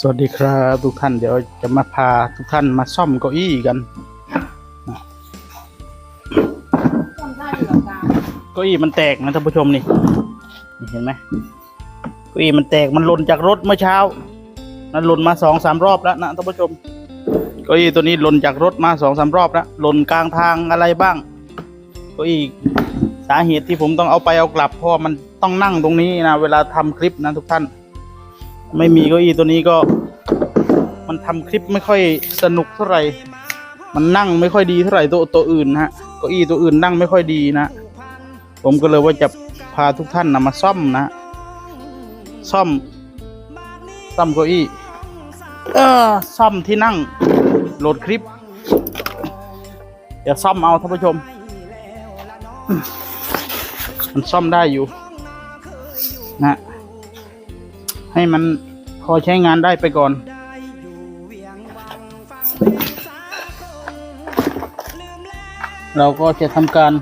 สวัสดีครับทุกท่านเดี๋ยวจะมาพาทุกท่านมาซ่อมเก้าอี้กันเก้าอี้มันแตกนะท่านผู้ชมนี่นี่เห็นไหมเก้าอี้มันแตกมันหล่นจากรถเมื่อเช้านั้นหล่นมาสองสามรอบแล้วนะท่านผู้ชมเก้าอี้ตัวนี้หล่นจากรถมาสองสามรอบแล้วหล่นกลางทางอะไรบ้างเก้าอี้สาเหตุที่ผมต้องเอาไปเอากลับเพราะมันต้องนั่งตรงนี้นะเวลาทำคลิปนะทุกท่าน ไม่มีเก้าอี้ตัวนี้ก็ มันทำคลิปไม่ค่อยสนุกเท่าไหร่ มันนั่งไม่ค่อยดีเท่าไหร่ตัวตัวอื่นนะฮะเก้าอี้ตัวอื่นนั่งไม่ค่อยดีนะ ผมก็เลยว่าจะพาทุกท่านนะมาซ่อมนะ ซ่อม ซ่อมเก้าอี้ เออซ่อมที่นั่ง โหลดคลิป เดี๋ยวซ่อมเอาท่านผู้ชม มันซ่อมได้อยู่ นะ ให้มันพอใช้งานได้ไปก่อนเราก็จะทำการ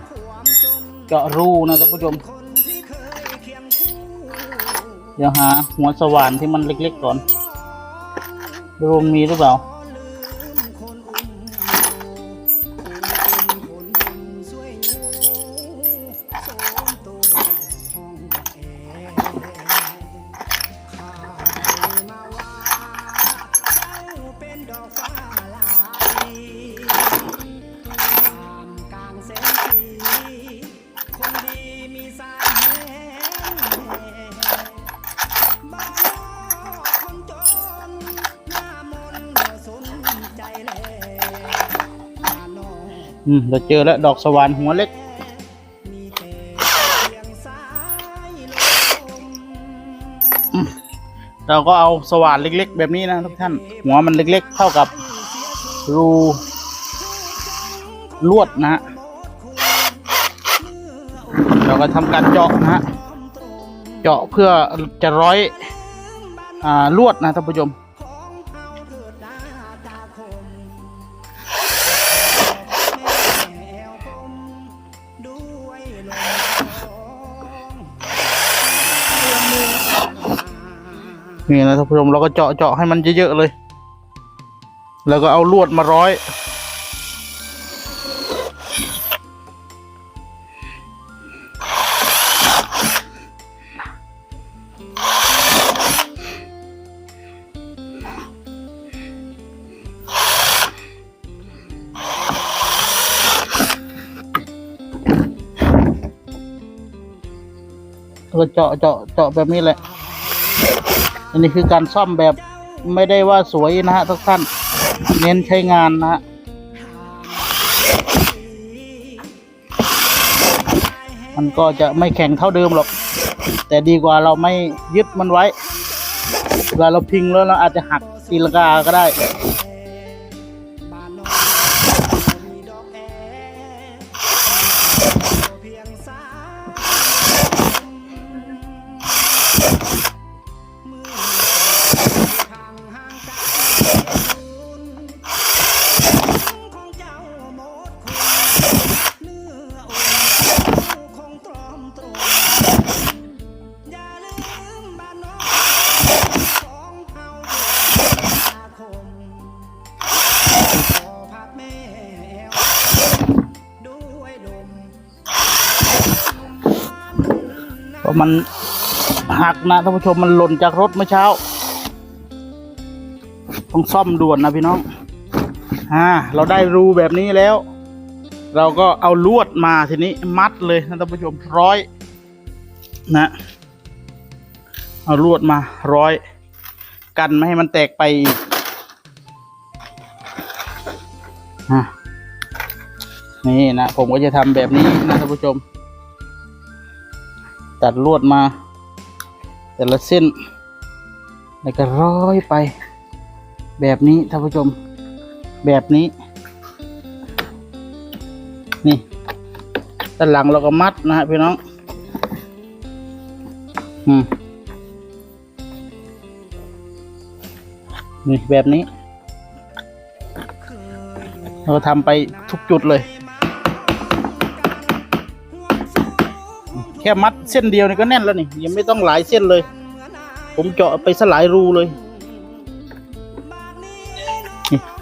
เจาะรูนะท่านผู้ชม เดี๋ยวหาหัวสว่านที่มันเล็กๆก่อนดูว่ามีหรือเปล่า อืมเราเจอแล้วดอกสว่านหัวเล็ก เราก็เอาสว่านเล็ก ๆ แบบนี้นะทุกท่าน หัวมันเล็ก ๆ เท่ากับรูลวดนะฮะเราก็ทำการเจาะนะฮะเจาะเพื่อจะร้อยอ่าลวดนะท่านผู้ชม นี่นะท่านผู้ชมเราก็เจาะเจาะให้มันเยอะๆเลย แล้วก็เอาลวดมาร้อย แล้วก็เจาะเจาะเจาะแบบนี้แหละ อันนี้คือการซ่อมแบบไม่ได้ว่าสวยนะฮะทุกท่าน เน้นใช้งานนะฮะมันก็จะไม่แข็งเท่าเดิมหรอก แต่ดีกว่าเราไม่ยึดมันไว้เวลาเราพิงแล้วเราอาจจะหักตีลังกาก็ได้ มันหักนะท่านผู้ชมมันหล่นจากรถเมื่อเช้า ต้องซ่อมด่วนนะพี่น้องอ่าเราได้รูแบบนี้แล้ว เราก็เอาลวดมาทีนี้มัดเลยนะท่านผู้ชมร้อย นะ เอาลวดมาร้อย กันไม่ให้มันแตกไปอีกอะนี่นะผมก็จะทำแบบนี้นะท่านผู้ชม ตัดลวดมา แต่ละเส้น แล้วก็ร้อยไป แบบนี้ท่านผู้ชม แบบนี้ นี่ด้านหลังเราก็มัดนะฮะพี่น้อง อืม นี่แบบนี้ เราทำไปทุกจุดเลย ค่มัดเส้นเดียวนี่ก็แน่นแล้วนี่ ยังไม่ต้องหลายเส้นเลย ผมเจาะไปสลายรูเลย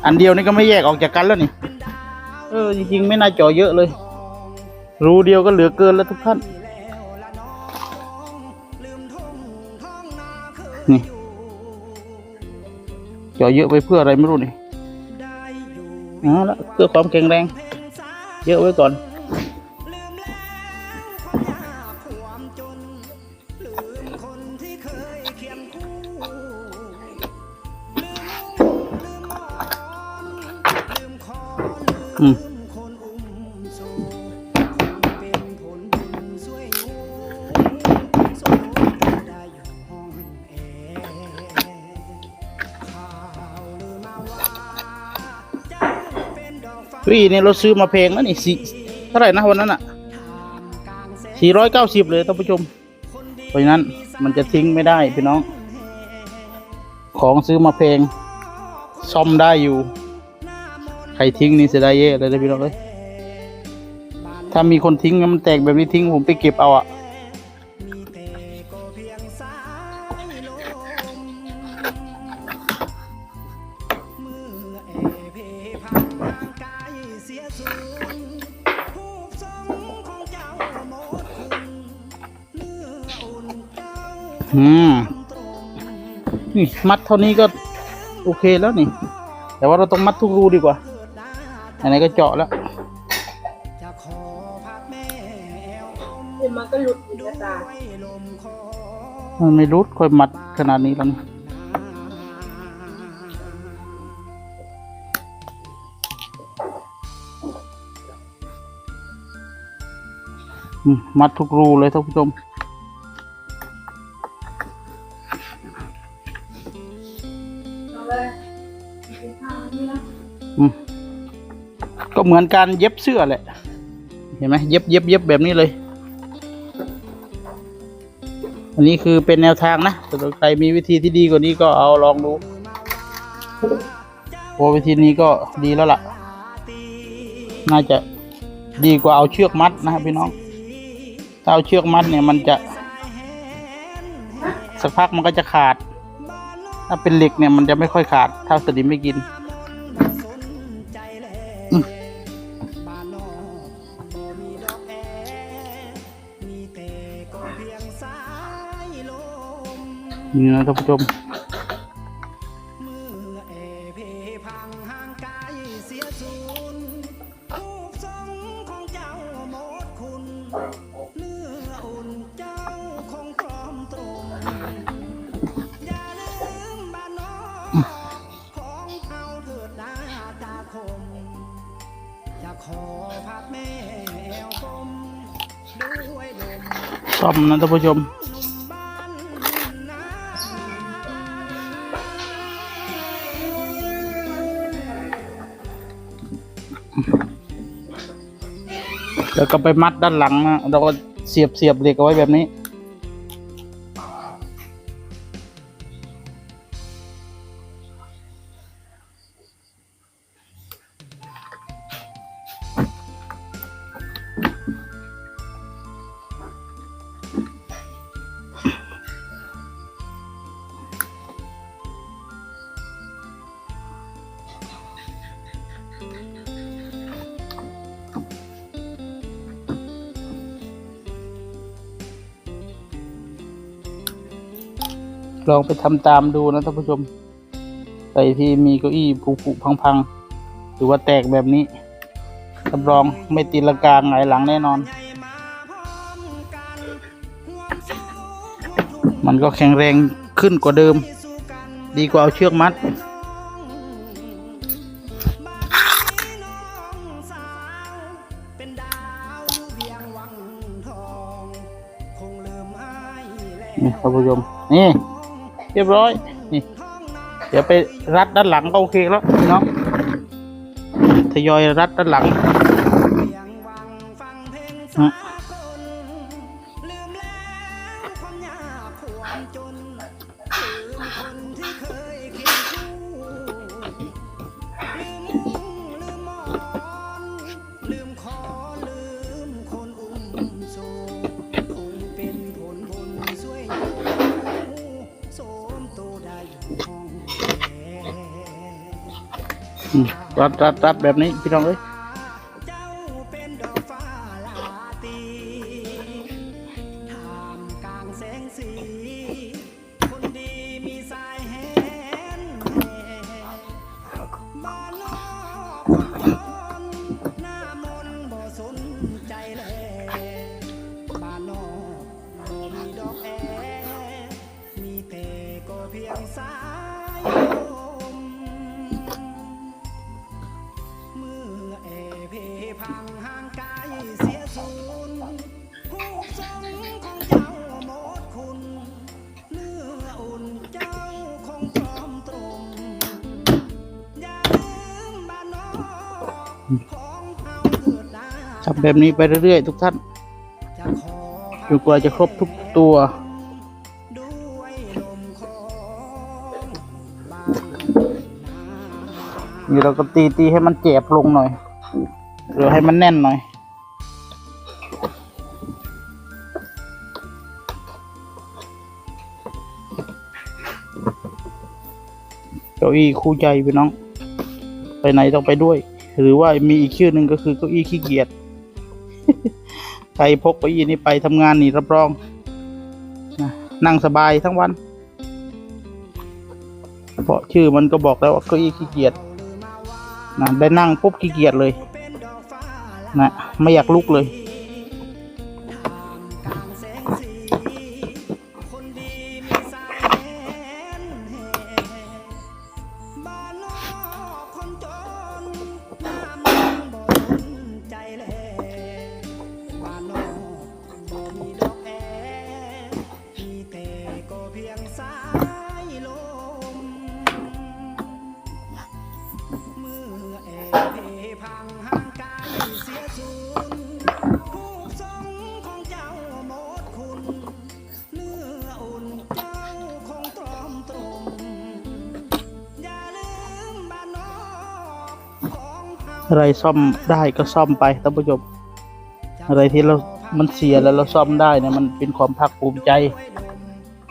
อันเดียวนี่ก็ไม่แยกออกจากกันแล้วนี่ เออจริงๆไม่น่าเจาะเยอะเลย รูเดียวก็เหลือเกินแล้วทุกท่านนี่เจาะเยอะไปเพื่ออะไรไม่รู้นี่เอ๋อละเพื่อความแข็งแรง เยอะไว้ก่อน วีนี่เราซื้อมาแพงนะนี่สี่เท่าไหร่นะวันนั้นอะสี่ร้อยเก้าสิบเลยท่านผู้ชม เพราะฉะนั้นมันจะทิ้งไม่ได้พี่น้อง ของซื้อมาแพงซ่อมได้อยู่ ใครทิ้งนี่เสียดายเยอะเลยนะพี่น้องเอ้ยถ้ามีคนทิ้งมันแตกแบบนี้ทิ้งผมไปเก็บเอาอะ อืมนี่มัดเท่านี้ก็โอเคแล้วนี่ แต่ว่าเราต้องมัดทุกรูดีกว่าไหนๆก็เจาะแล้วเดี๋ยวมันก็หลุดอีกนะตามันไม่รุดค่อยมัดขนาดนี้แล้วนี่อืมมัดทุกรูเลยท่านผู้ชม เหมือนการเย็บเสื้อแหละ เห็นไหมเย็บเย็บเย็บแบบนี้เลย อันนี้คือเป็นแนวทางนะแต่ถ้าใครมีวิธีที่ดีกว่านี้ก็เอาลองดูโอ้วิธีนี้ก็ดีแล้วล่ะ น่าจะดีกว่าเอาเชือกมัดนะครับพี่น้อง ถ้าเอาเชือกมัดเนี่ยมันจะสักพักมันก็จะขาด ถ้าเป็นเหล็กเนี่ยมันจะไม่ค่อยขาด ถ้าสนิมไม่กิน นี่นะท่านผู้ชมขอพักแม่แอวกลมด้วยลมซ่อมนะท่านผู้ชม แล้วก็ไปมัดด้านหลังนะเราก็เสียบเสียบเหล็กเอาไว้แบบนี้ ลองไปทำตามดูนะท่านผู้ชมใครที่มีเก้าอี้ผุผุพังๆ หรือว่าแตกแบบนี้รับรองไม่ตีลังกาหงายหลังแน่นอน มันก็แข็งแรงขึ้นกว่าเดิม ดีกว่าเอาเชือกมัด นี่ท่านผู้ชมนี่ เรียบร้อย นี่ เดี๋ยวไปรัดด้านหลังก็โอเคแล้วน้องทยอยรัดด้านหลัง รับรับรับแบบนี้พี่น้องเอ้ย ห่างกายเสียสูญผู้ทรงของเจ้าหมดคุณ เนื้ออุ่นเจ้าคงพร้อมตรง อย่าลืมบ้านนอกของเฮาเกิดได้ทำแบบนี้ไปเรื่อยๆทุกท่านจะขอจนกว่าจะครบทุกตัว ด้วยลมของบ้าน นี่เราก็ตีตีให้มันเจ็บลงหน่อย หรือให้มันแน่นหน่อย เก้าอี้คู่ใจพี่น้อง ไปไหนต้องไปด้วย หรือว่ามีอีกชื่อหนึ่งก็คือเก้าอี้ขี้เกียจ ใครพกเก้าอี้นี้ไปทำงานนี่รับรองนะนั่งสบายทั้งวัน เพราะชื่อมันก็บอกแล้วว่าเก้าอี้ขี้เกียจนะได้นั่งปุ๊บขี้เกียจเลย นะไม่อยากลุกเลย อะไรซ่อมได้ก็ซ่อมไปท่านผู้ชมอะไรที่เรา มันเสียแล้วเราซ่อมได้เนี่ยมันเป็นความภาคภูมิใจ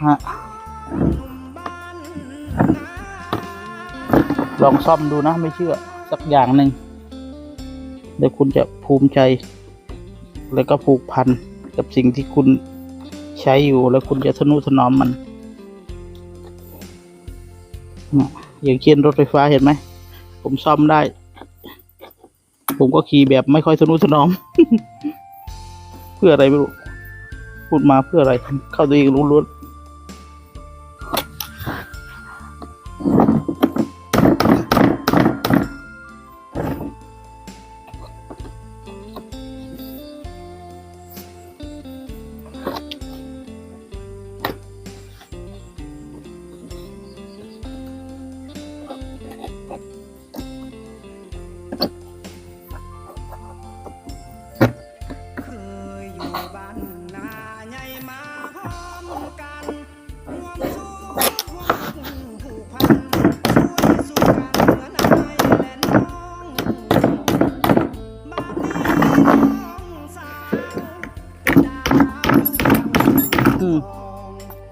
ฮะลองซ่อมดูนะไม่เชื่อ สักอย่างหนึ่งเดี๋ยวคุณจะภูมิใจ แล้วก็ผูกพันกับสิ่งที่คุณใช้อยู่แล้วคุณจะทนุถนอมมัน อย่างเช่นรถไฟฟ้าเห็นไหม ผมซ่อมได้ ผมก็ขี่แบบไม่ค่อยสนุสนอม เพื่ออะไรไม่รู้ พูดมาเพื่ออะไร เข้าตัวเองรู้ล้วน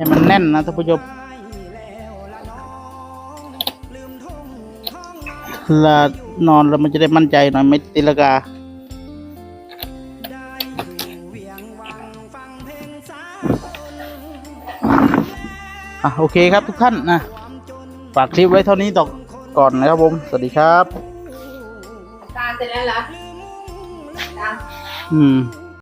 ให้มันแน่นนะท่านผู้ชมแล้วละน้องลืมทุ่งท้องนาเวลานอนแล้วมันจะได้มั่นใจหน่อยไม่ตีลากาได้อยู่เวียงวังฟังเพลงสากลอะโอเคครับทุกท่านนะความจนฝากคลิปไว้เท่านี้ต่อก่อนนะครับผม สวัสดีครับ ตาลเสร็จแล้วเหรอลืมมุ่งลืมตาลอืมห